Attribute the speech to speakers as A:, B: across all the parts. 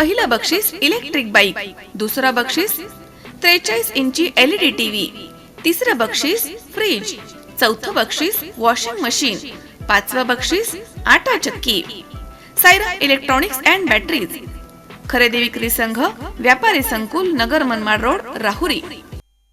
A: पहिलं बक्षीस electric bike दुसरं बक्षीस त्रेचाळीस इंची एलईडी टीव्ही तिसरं बक्षीस फ्रीज चौथं बक्षीस वॉशिंग मशीन पाचवं बक्षीस आटा चक्की सायरा इलेक्ट्रॉनिक्स अँड बॅटरीज खरेदी विक्री संघ व्यापारी संकुल नगर मनमाड रोड राहुरी.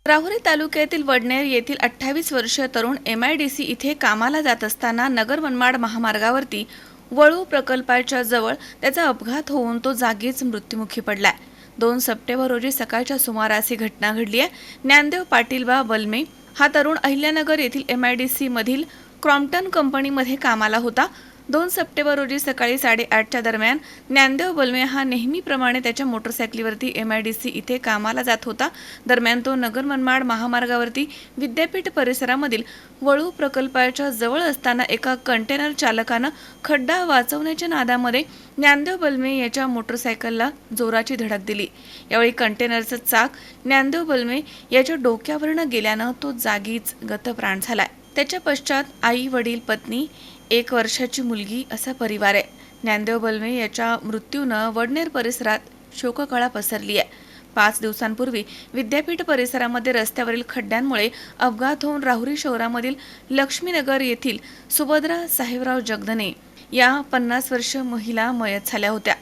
A: राहुरी तालुक्यातील वडनेर येथील अठ्ठावीस वर्षीय तरुण एम आय डी सी इथे कामाला जात असताना नगर मनमाड महामार्गावरती वळू प्रकल्पाच्या जवळ त्याचा अपघात होऊन तो जागीच मृत्युमुखी पडलाय. दोन सप्टेंबर रोजी सकाळच्या सुमारास ही घटना घडली आहे. ज्ञानदेव पाटील बा बलमे हा तरुण अहिल्यानगर येथील एम आय डी सी मधील क्रॉम्प्टन कंपनीमध्ये कामाला होता. दोन सप्टेंबर रोजी सकाळी साडेआठच्या दरम्यान ज्ञानदेव बलमे हा नेहमीप्रमाणे त्याच्या मोटरसायकलीवरती एम आय डी सी इथे कामाला जात होता. दरम्यान तो नगर मनमाड महामार्गावरती विद्यापीठ परिसरामधील वळू प्रकल्पाच्या जवळ असताना एका कंटेनर चालकानं खड्डा वाचवण्याच्या नादामध्ये ज्ञानदेव बलमे याच्या मोटरसायकलला जोराची धडक दिली. यावेळी कंटेनरचं चाक ज्ञानदेव बलमे याच्या डोक्यावरनं गेल्यानं तो जागीच गतप्राण झालाय. त्याच्या पश्चात आई वडील पत्नी एक वर्षाची मुलगी असा परिवार आहे. ज्ञानदेव बलमे याच्या मृत्यूनं वडनेर परिसरात शोककळा पसरली आहे. पाच दिवसांपूर्वी विद्यापीठ परिसरामध्ये रस्त्यावरील खड्ड्यांमुळे अपघात होऊन राहुरी शहरामधील लक्ष्मीनगर येथील सुभद्रा साहेबराव जगदने या पन्नास वर्ष महिला मयत झाल्या होत्या.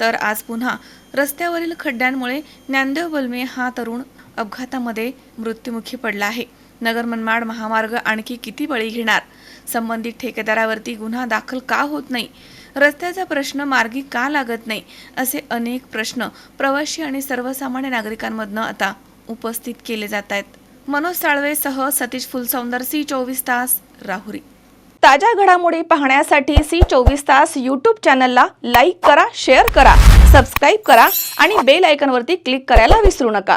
A: तर आज पुन्हा रस्त्यावरील खड्ड्यांमुळे ज्ञानदेव बलमे हा तरुण अपघातामध्ये मृत्युमुखी पडला आहे. नगर मनमाड महामार्ग आणखी किती बळी घेणार? संबंधित ठेकेदारावरती गुन्हा दाखल का होत नाही? रस्त्याचा प्रश्न मार्गी का लागत नाही? असे अनेक प्रश्न प्रवासी आणि सर्वसामान्य नागरिकांमधनं आता उपस्थित केले जात आहेत. मनोज साळवेसह सतीश फुलसौंदर सी चोवीस तास राहुरी. ताज्या घडामोडी पाहण्यासाठी सी चोवीस तास यूट्यूब चॅनलला लाईक करा शेअर करा सबस्क्राईब करा आणि बेल आयकनवरती क्लिक करायला विसरू नका.